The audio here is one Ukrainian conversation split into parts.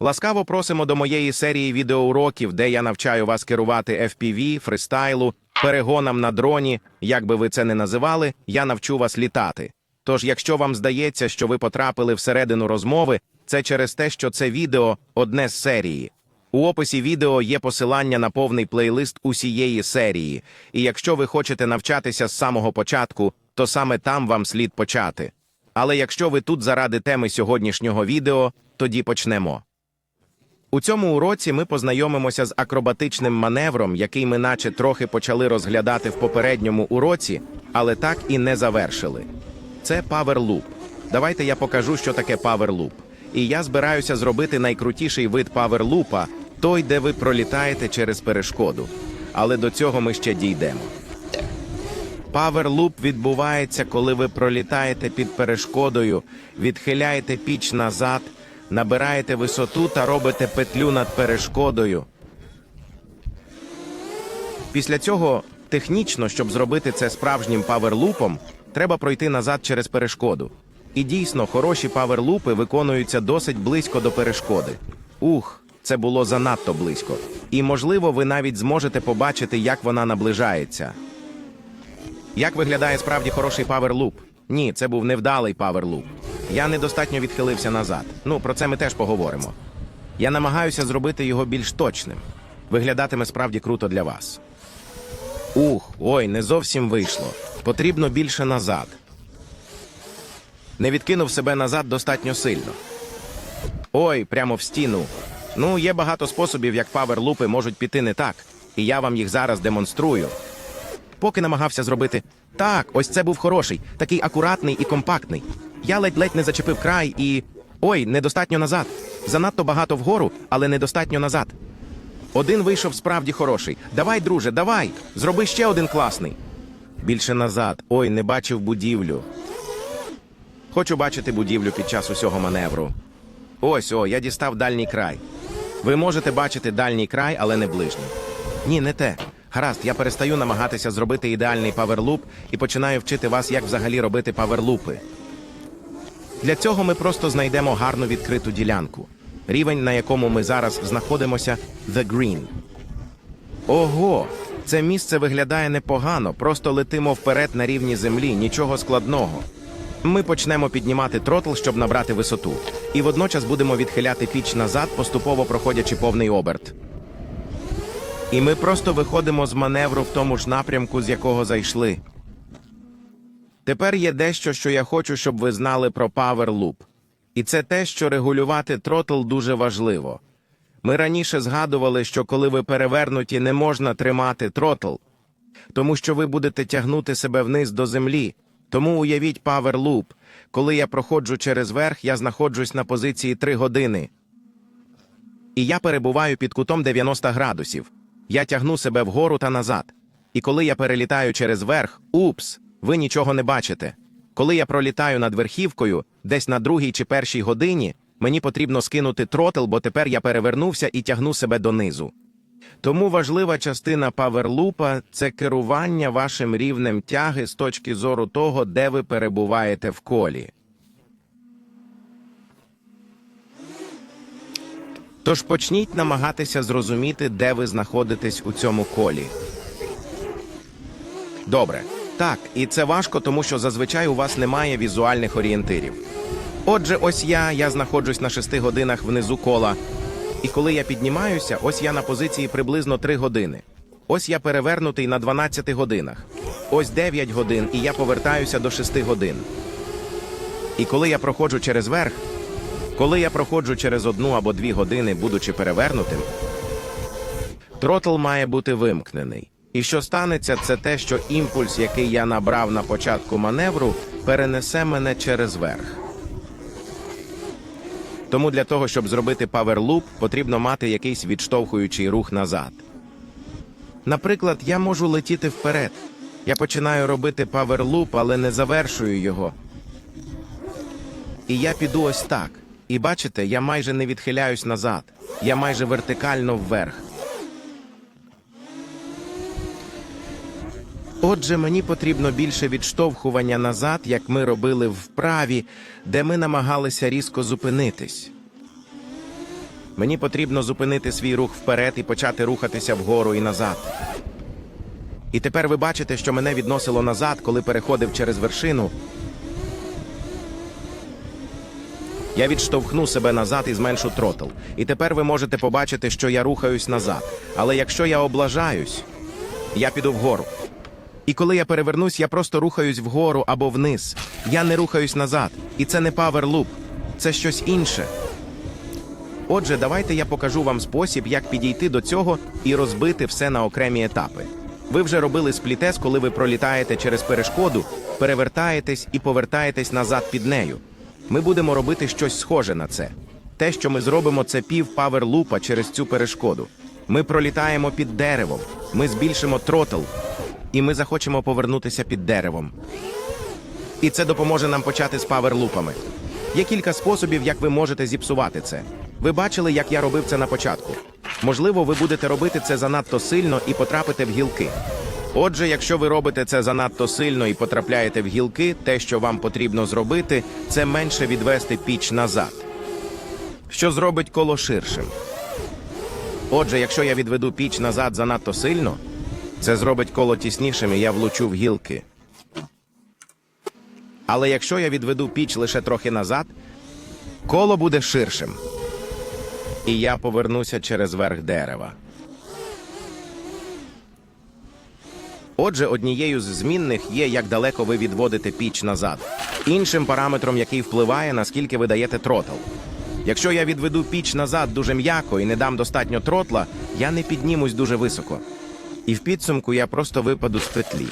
Ласкаво просимо до моєї серії відеоуроків, де я навчаю вас керувати FPV, фристайлу, перегонам на дроні. Як би ви це не називали, я навчу вас літати. Тож, якщо вам здається, що ви потрапили всередину розмови, це через те, що це відео одне з серії. У описі відео є посилання на повний плейлист усієї серії, і якщо ви хочете навчатися з самого початку, то саме там вам слід почати. Але якщо ви тут заради теми сьогоднішнього відео, тоді почнемо. У цьому уроці ми познайомимося з акробатичним маневром, який ми наче трохи почали розглядати в попередньому уроці, але так і не завершили. Це Loop. Давайте я покажу, що таке Loop. І я збираюся зробити найкрутіший вид Loop, той, де ви пролітаєте через перешкоду. Але до цього ми ще дійдемо. Loop відбувається, коли ви пролітаєте під перешкодою, відхиляєте піч назад, набираєте висоту та робите петлю над перешкодою. Після цього технічно, щоб зробити це справжнім паверлупом, треба пройти назад через перешкоду. І дійсно, хороші паверлупи виконуються досить близько до перешкоди. Ух, це було занадто близько. І можливо, ви навіть зможете побачити, як вона наближається. Як виглядає справді хороший паверлуп? Ні, це був невдалий паверлуп. Я недостатньо відхилився назад. Ну, про це ми теж поговоримо. Я намагаюся зробити його більш точним. Виглядатиме справді круто для вас. Ух, ой, не зовсім вийшло. Потрібно більше назад. Не відкинув себе назад достатньо сильно. Ой, прямо в стіну. Ну, є багато способів, як паверлупи можуть піти не так, і я вам їх зараз демонструю. Поки намагався зробити так, ось це був хороший, такий акуратний і компактний. Я ледь-ледь не зачепив край і. Ой, недостатньо назад. Занадто багато вгору, але недостатньо назад. Один вийшов справді хороший. Давай, друже, давай! Зроби ще один класний. Більше назад. Ой, не бачив будівлю. Хочу бачити будівлю під час усього маневру. Ось, о, я дістав дальній край. Ви можете бачити дальній край, але не ближній. Ні, не те. Гаразд, я перестаю намагатися зробити ідеальний паверлуп і починаю вчити вас, як взагалі робити паверлупи. Для цього ми просто знайдемо гарну відкриту ділянку. Рівень, на якому ми зараз знаходимося The Green. Ого! Це місце виглядає непогано, просто летимо вперед на рівні землі, нічого складного. Ми почнемо піднімати тротл, щоб набрати висоту, і водночас будемо відхиляти піч назад, поступово проходячи повний оберт. І ми просто виходимо з маневру в тому ж напрямку, з якого зайшли. Тепер є дещо, що я хочу, щоб ви знали про Power Loop. І це те, що регулювати тротл дуже важливо. Ми раніше згадували, що коли ви перевернуті, не можна тримати тротл, тому що ви будете тягнути себе вниз до землі. Тому уявіть Power Loop. Коли я проходжу через верх, я знаходжусь на позиції 3 години. І я перебуваю під кутом 90 градусів. Я тягну себе вгору та назад. І коли я перелітаю через верх, упс, ви нічого не бачите. Коли я пролітаю над верхівкою, десь на другій чи першій годині, мені потрібно скинути тротл, бо тепер я перевернувся і тягну себе донизу. Тому важлива частина паверлупа це керування вашим рівнем тяги з точки зору того, де ви перебуваєте в колі. Тож почніть намагатися зрозуміти, де ви знаходитесь у цьому колі. Добре. Так, і це важко, тому що зазвичай у вас немає візуальних орієнтирів. Отже, ось я, я знаходжусь на 6 годинах внизу кола. І коли я піднімаюся, ось я на позиції приблизно 3 години. Ось я перевернутий на 12 годинах. Ось 9 годин, і я повертаюся до 6 годин. І коли я проходжу через верх, коли я проходжу через одну або дві години, будучи перевернутим, тротл має бути вимкнений. І що станеться, це те, що імпульс, який я набрав на початку маневру, перенесе мене через верх. Тому для того, щоб зробити паверлуп, потрібно мати якийсь відштовхуючий рух назад. Наприклад, я можу летіти вперед. Я починаю робити паверлуп, але не завершую його. І я піду ось так. І бачите, я майже не відхиляюсь назад. Я майже вертикально вверх. Отже, мені потрібно більше відштовхування назад, як ми робили вправі, де ми намагалися різко зупинитись. Мені потрібно зупинити свій рух вперед і почати рухатися вгору і назад. І тепер ви бачите, що мене відносило назад, коли переходив через вершину. Я відштовхну себе назад і зменшу тротл. І тепер ви можете побачити, що я рухаюсь назад. Але якщо я облажаюсь, я піду вгору. І коли я перевернусь, я просто рухаюсь вгору або вниз. Я не рухаюсь назад. І це не паверлуп, це щось інше. Отже, давайте я покажу вам спосіб, як підійти до цього і розбити все на окремі етапи. Ви вже робили сплітес, коли ви пролітаєте через перешкоду, перевертаєтесь і повертаєтесь назад під нею. Ми будемо робити щось схоже на це. Те, що ми зробимо, це пів паверлупа через цю перешкоду. Ми пролітаємо під деревом, ми збільшимо тротл, і ми захочемо повернутися під деревом. І це допоможе нам почати з паверлупами. Є кілька способів, як ви можете зіпсувати це. Ви бачили, як я робив це на початку. Можливо, ви будете робити це занадто сильно і потрапите в гілки. Отже, якщо ви робите це занадто сильно і потрапляєте в гілки, те, що вам потрібно зробити, це менше відвести піч назад, що зробить коло ширшим. Отже, якщо я відведу піч назад занадто сильно, це зробить коло тіснішим і я влучу в гілки. Але якщо я відведу піч лише трохи назад, коло буде ширшим. І я повернуся через верх дерева. Отже, однією з змінних є, як далеко ви відводите піч назад. Іншим параметром, який впливає, наскільки ви даєте тротл. Якщо я відведу піч назад дуже м'яко і не дам достатньо тротла, я не піднімусь дуже високо. І в підсумку я просто випаду з петлі.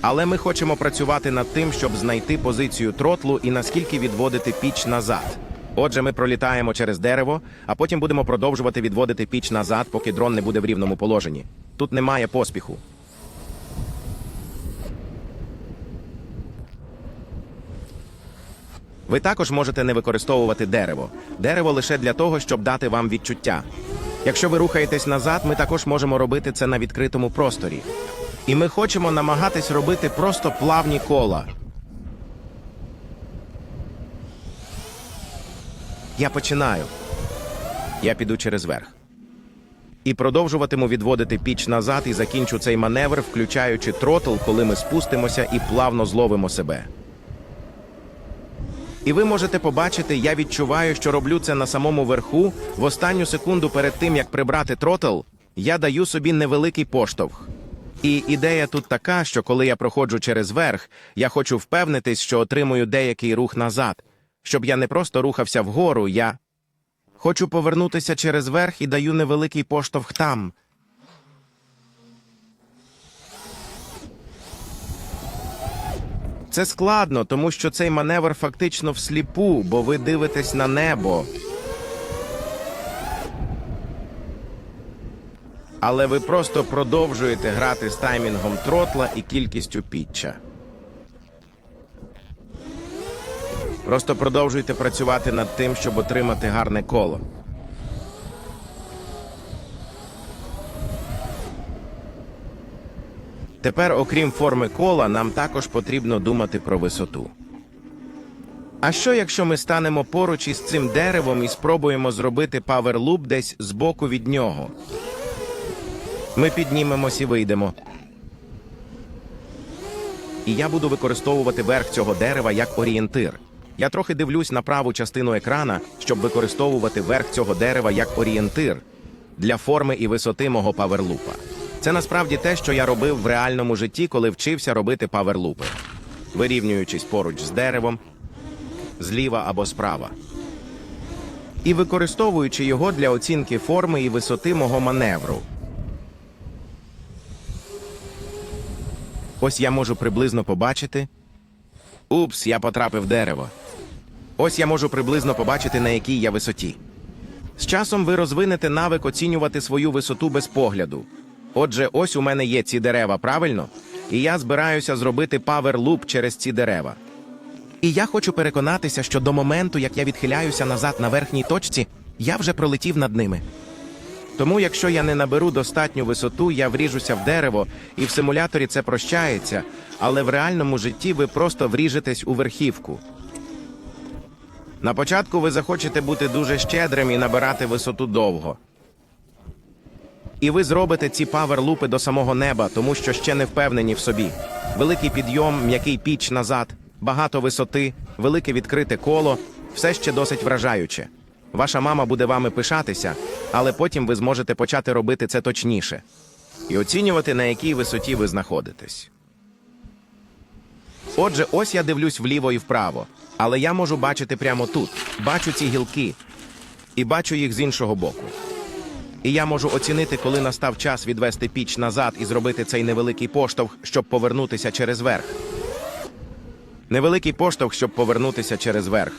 Але ми хочемо працювати над тим, щоб знайти позицію тротлу і наскільки відводити піч назад. Отже, ми пролітаємо через дерево, а потім будемо продовжувати відводити піч назад, поки дрон не буде в рівному положенні. Тут немає поспіху. Ви також можете не використовувати дерево. Дерево лише для того, щоб дати вам відчуття. Якщо ви рухаєтесь назад, ми також можемо робити це на відкритому просторі. І ми хочемо намагатись робити просто плавні кола. Я починаю. Я піду через верх. І продовжуватиму відводити піч назад і закінчу цей маневр, включаючи тротл, коли ми спустимося і плавно зловимо себе. І ви можете побачити, я відчуваю, що роблю це на самому верху. В останню секунду перед тим, як прибрати тротл, я даю собі невеликий поштовх. І ідея тут така, що коли я проходжу через верх, я хочу впевнитись, що отримую деякий рух назад, щоб я не просто рухався вгору, я хочу повернутися через верх і даю невеликий поштовх там. Це складно, тому що цей маневр фактично всліпу, бо ви дивитесь на небо. Але ви просто продовжуєте грати з таймінгом тротла і кількістю пітча. Просто продовжуйте працювати над тим, щоб отримати гарне коло. Тепер, окрім форми кола, нам також потрібно думати про висоту. А що якщо ми станемо поруч із цим деревом і спробуємо зробити паверлуп десь збоку від нього? Ми піднімемось і вийдемо. І я буду використовувати верх цього дерева як орієнтир. Я трохи дивлюсь на праву частину екрана, щоб використовувати верх цього дерева як орієнтир для форми і висоти мого паверлупа. Це насправді те, що я робив в реальному житті, коли вчився робити паверлупи, вирівнюючись поруч з деревом, зліва або справа. І використовуючи його для оцінки форми і висоти мого маневру. Ось я можу приблизно побачити. Упс, я потрапив в дерево. Ось я можу приблизно побачити, на якій я висоті. З часом ви розвинете навик оцінювати свою висоту без погляду. Отже, ось у мене є ці дерева, правильно? І я збираюся зробити паверлуп через ці дерева. І я хочу переконатися, що до моменту, як я відхиляюся назад на верхній точці, я вже пролетів над ними. Тому, якщо я не наберу достатню висоту, я вріжуся в дерево, і в симуляторі це прощається, але в реальному житті ви просто вріжетесь у верхівку. На початку ви захочете бути дуже щедрим і набирати висоту довго. І ви зробите ці паверлупи до самого неба, тому що ще не впевнені в собі. Великий підйом, м'який піч назад, багато висоти, велике відкрите коло все ще досить вражаюче. Ваша мама буде вами пишатися, але потім ви зможете почати робити це точніше і оцінювати, на якій висоті ви знаходитесь. Отже, ось я дивлюсь вліво і вправо, але я можу бачити прямо тут. Бачу ці гілки і бачу їх з іншого боку. І я можу оцінити, коли настав час відвести піч назад і зробити цей невеликий поштовх, щоб повернутися через верх. Невеликий поштовх, щоб повернутися через верх.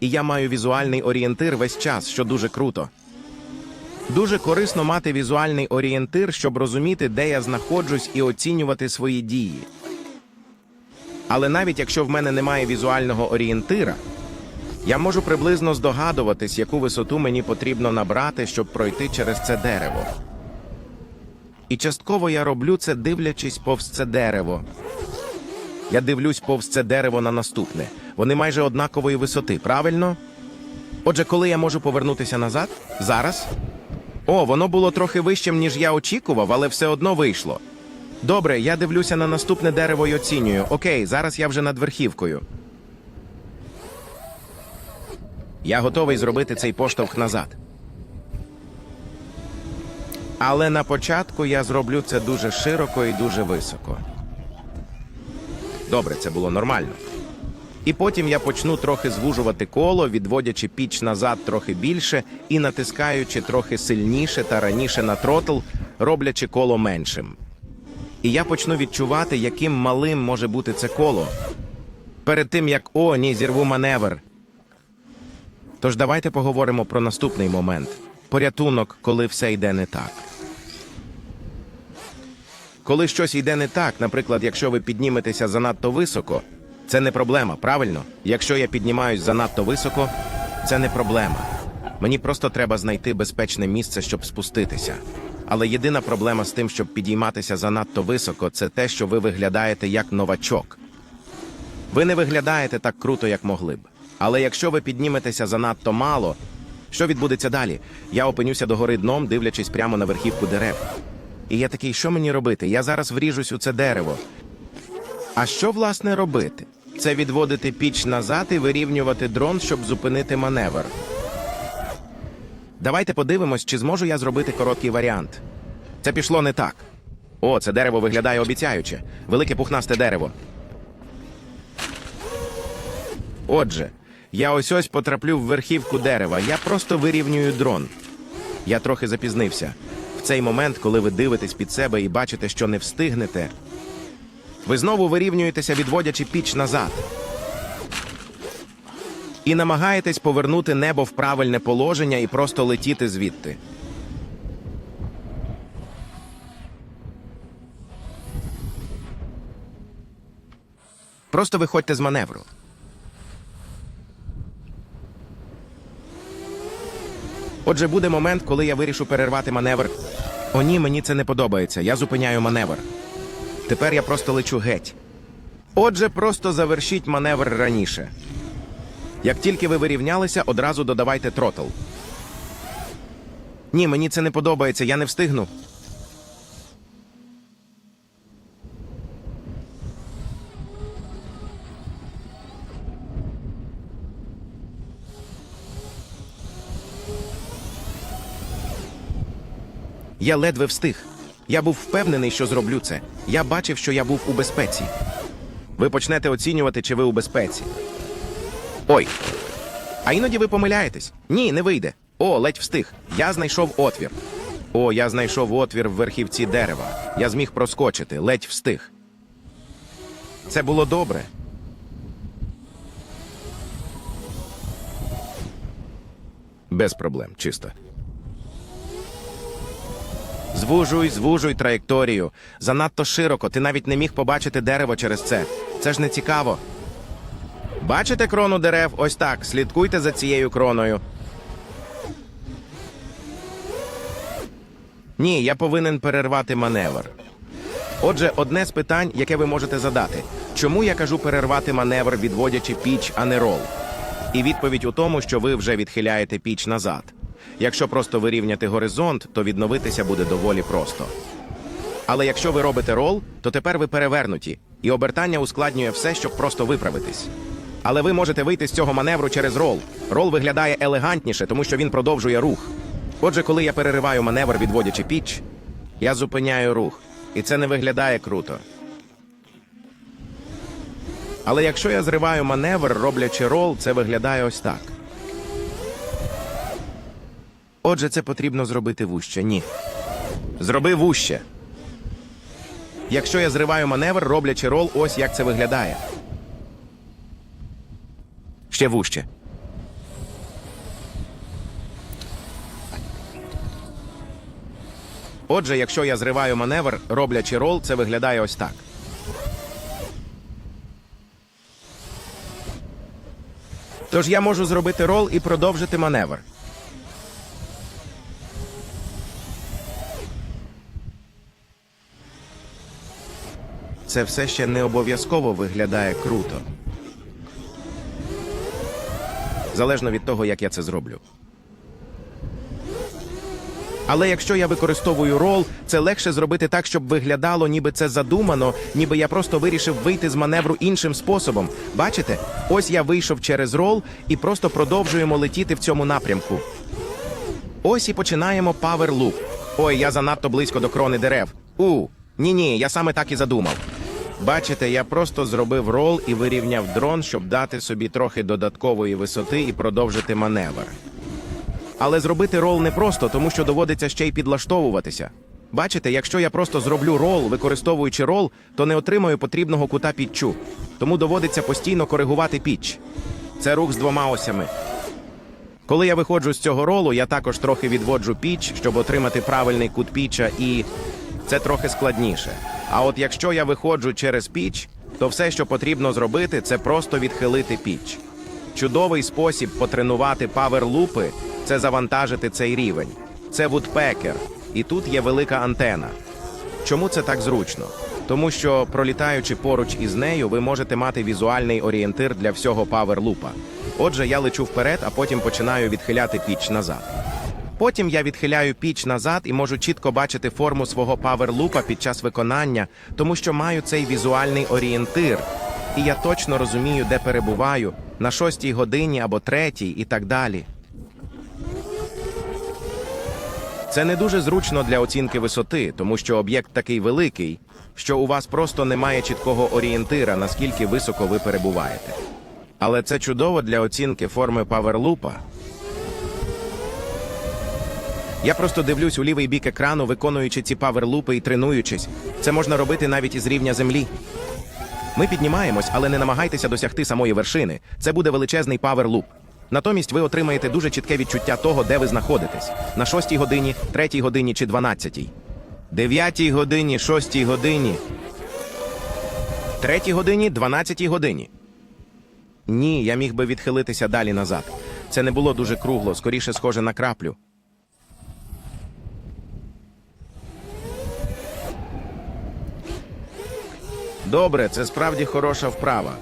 І я маю візуальний орієнтир весь час, що дуже круто. Дуже корисно мати візуальний орієнтир, щоб розуміти, де я знаходжусь, і оцінювати свої дії. Але навіть якщо в мене немає візуального орієнтира, я можу приблизно здогадуватись, яку висоту мені потрібно набрати, щоб пройти через це дерево. І частково я роблю це, дивлячись повз це дерево. Я дивлюсь повз це дерево на наступне. Вони майже однакової висоти, правильно? Отже, коли я можу повернутися назад? Зараз? О, воно було трохи вищим, ніж я очікував, але все одно вийшло. Добре, я дивлюся на наступне дерево і оцінюю. Окей, зараз я вже над верхівкою. Я готовий зробити цей поштовх назад. Але на початку я зроблю це дуже широко і дуже високо. Добре, це було нормально. І потім я почну трохи звужувати коло, відводячи піч назад трохи більше і натискаючи трохи сильніше та раніше на тротл, роблячи коло меншим. І я почну відчувати, яким малим може бути це коло. Перед тим як о, ні, зірву маневр. Тож давайте поговоримо про наступний момент порятунок, коли все йде не так. Коли щось йде не так, наприклад, якщо ви підніметеся занадто високо, це не проблема, правильно? Якщо я піднімаюсь занадто високо, це не проблема. Мені просто треба знайти безпечне місце, щоб спуститися. Але єдина проблема з тим, щоб підійматися занадто високо, це те, що ви виглядаєте як новачок. Ви не виглядаєте так круто, як могли б. Але якщо ви підніметеся занадто мало, що відбудеться далі? Я опинюся догори дном, дивлячись прямо на верхівку дерев. І я такий, що мені робити? Я зараз вріжусь у це дерево. А що власне робити? Це відводити піч назад і вирівнювати дрон, щоб зупинити маневр. Давайте подивимось, чи зможу я зробити короткий варіант. Це пішло не так. О, це дерево виглядає обіцяюче. Велике пухнасте дерево. Отже, я ось ось потраплю в верхівку дерева. Я просто вирівнюю дрон. Я трохи запізнився. В цей момент, коли ви дивитесь під себе і бачите, що не встигнете, ви знову вирівнюєтеся, відводячи піч назад. І намагаєтесь повернути небо в правильне положення і просто летіти звідти. Просто виходьте з маневру. Отже, буде момент, коли я вирішу перервати маневр. О, ні, мені це не подобається. Я зупиняю маневр. Тепер я просто лечу геть. Отже, просто завершіть маневр раніше. Як тільки ви вирівнялися, одразу додавайте тротл. Ні, мені це не подобається, я не встигну. Я ледве встиг. Я був впевнений, що зроблю це. Я бачив, що я був у безпеці. Ви почнете оцінювати, чи ви у безпеці. Ой. А іноді ви помиляєтесь. Ні, не вийде. О, ледь встиг. Я знайшов отвір. О, я знайшов отвір в верхівці дерева. Я зміг проскочити, ледь встиг. Це було добре. Без проблем, чисто. Звужуй, звужуй траєкторію. Занадто широко, ти навіть не міг побачити дерево через це. Це ж не цікаво. Бачите крону дерев? Ось так. Слідкуйте за цією кроною. Ні, я повинен перервати маневр. Отже, одне з питань, яке ви можете задати: Чому я кажу перервати маневр, відводячи піч, а не рол? І відповідь у тому, що ви вже відхиляєте піч назад. Якщо просто вирівняти горизонт, то відновитися буде доволі просто. Але якщо ви робите рол, то тепер ви перевернуті, і обертання ускладнює все, щоб просто виправитись. Але ви можете вийти з цього маневру через рол. Рол виглядає елегантніше, тому що він продовжує рух. Отже, коли я перериваю маневр, відводячи піч, я зупиняю рух, і це не виглядає круто. Але якщо я зриваю маневр, роблячи рол, це виглядає ось так. Отже, це потрібно зробити вуще. Ні. Зроби вуще. Якщо я зриваю маневр, роблячи рол, ось як це виглядає. Ще вуще. Отже, якщо я зриваю маневр, роблячи рол, це виглядає ось так. Тож я можу зробити рол і продовжити маневр. Це все ще не обов'язково виглядає круто. Залежно від того, як я це зроблю. Але якщо я використовую рол, це легше зробити так, щоб виглядало, ніби це задумано, ніби я просто вирішив вийти з маневру іншим способом. Бачите? Ось я вийшов через рол і просто продовжуємо летіти в цьому напрямку. Ось і починаємо Power Loop. Ой, я занадто близько до крони дерев. У, ні, ні, я саме так і задумав. Бачите, я просто зробив рол і вирівняв дрон, щоб дати собі трохи додаткової висоти і продовжити маневр. Але зробити рол непросто, тому що доводиться ще й підлаштовуватися. Бачите, якщо я просто зроблю рол, використовуючи рол, то не отримаю потрібного кута підчу. Тому доводиться постійно коригувати піч. Це рух з двома осями. Коли я виходжу з цього ролу, я також трохи відводжу піч, щоб отримати правильний кут піча, і це трохи складніше. А от якщо я виходжу через піч, то все, що потрібно зробити, це просто відхилити піч. Чудовий спосіб потренувати паверлупи це завантажити цей рівень. Це вудпекер, і тут є велика антена. Чому це так зручно? Тому що, пролітаючи поруч із нею, ви можете мати візуальний орієнтир для всього паверлупа. Отже, я лечу вперед, а потім починаю відхиляти піч назад. Потім я відхиляю піч назад і можу чітко бачити форму свого паверлупа під час виконання, тому що маю цей візуальний орієнтир. І я точно розумію, де перебуваю, на шостій годині або третій і так далі. Це не дуже зручно для оцінки висоти, тому що об'єкт такий великий, що у вас просто немає чіткого орієнтира, наскільки високо ви перебуваєте. Але це чудово для оцінки форми паверлупа. Я просто дивлюсь у лівий бік екрану, виконуючи ці паверлупи і тренуючись. Це можна робити навіть із рівня землі. Ми піднімаємось, але не намагайтеся досягти самої вершини. Це буде величезний паверлуп. Натомість ви отримаєте дуже чітке відчуття того, де ви знаходитесь на шостій годині, третій годині чи дванадцятій. Дев'ятій годині, шостій годині. Третій годині, дванадцятій годині. Ні, я міг би відхилитися далі назад. Це не було дуже кругло, скоріше схоже на краплю. Добре, це справді хороша вправа.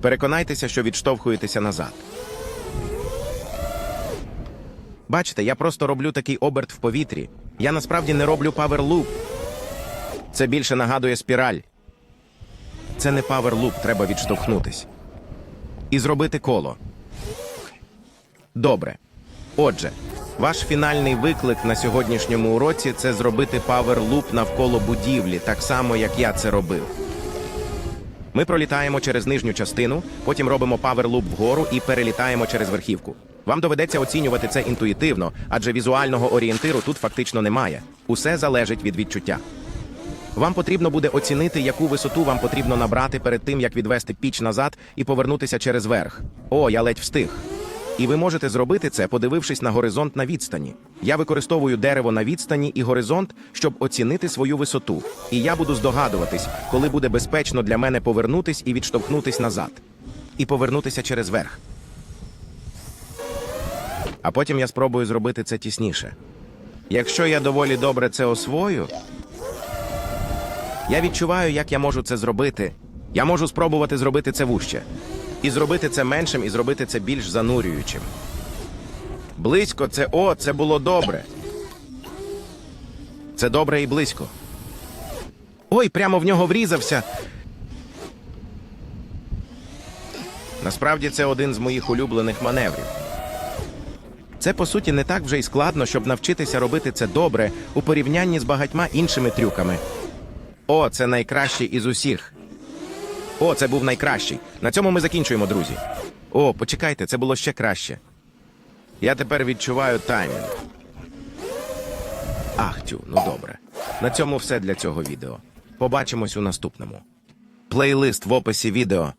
Переконайтеся, що відштовхуєтеся назад. Бачите, я просто роблю такий оберт в повітрі. Я насправді не роблю паверлуп. Це більше нагадує спіраль. Це не паверлуп, треба відштовхнутись. І зробити коло. Добре. Отже, ваш фінальний виклик на сьогоднішньому уроці це зробити паверлуп навколо будівлі, так само, як я це робив. Ми пролітаємо через нижню частину, потім робимо паверлуп вгору і перелітаємо через верхівку. Вам доведеться оцінювати це інтуїтивно, адже візуального орієнтиру тут фактично немає. Усе залежить від відчуття. Вам потрібно буде оцінити, яку висоту вам потрібно набрати перед тим, як відвести піч назад і повернутися через верх. О, я ледь встиг. І ви можете зробити це, подивившись на горизонт на відстані. Я використовую дерево на відстані і горизонт, щоб оцінити свою висоту. І я буду здогадуватись, коли буде безпечно для мене повернутись і відштовхнутись назад. І повернутися через верх. А потім я спробую зробити це тісніше. Якщо я доволі добре це освою, я відчуваю, як я можу це зробити. Я можу спробувати зробити це вуще. І зробити це меншим, і зробити це більш занурюючим. Близько це о, це було добре. Це добре і близько. Ой, прямо в нього врізався. Насправді це один з моїх улюблених маневрів. Це по суті не так вже й складно, щоб навчитися робити це добре у порівнянні з багатьма іншими трюками. О, це найкращий із усіх. О, це був найкращий. На цьому ми закінчуємо, друзі. О, почекайте, це було ще краще. Я тепер відчуваю таймінг. Ах, тю, ну добре. На цьому все для цього відео. Побачимось у наступному. Плейлист в описі відео.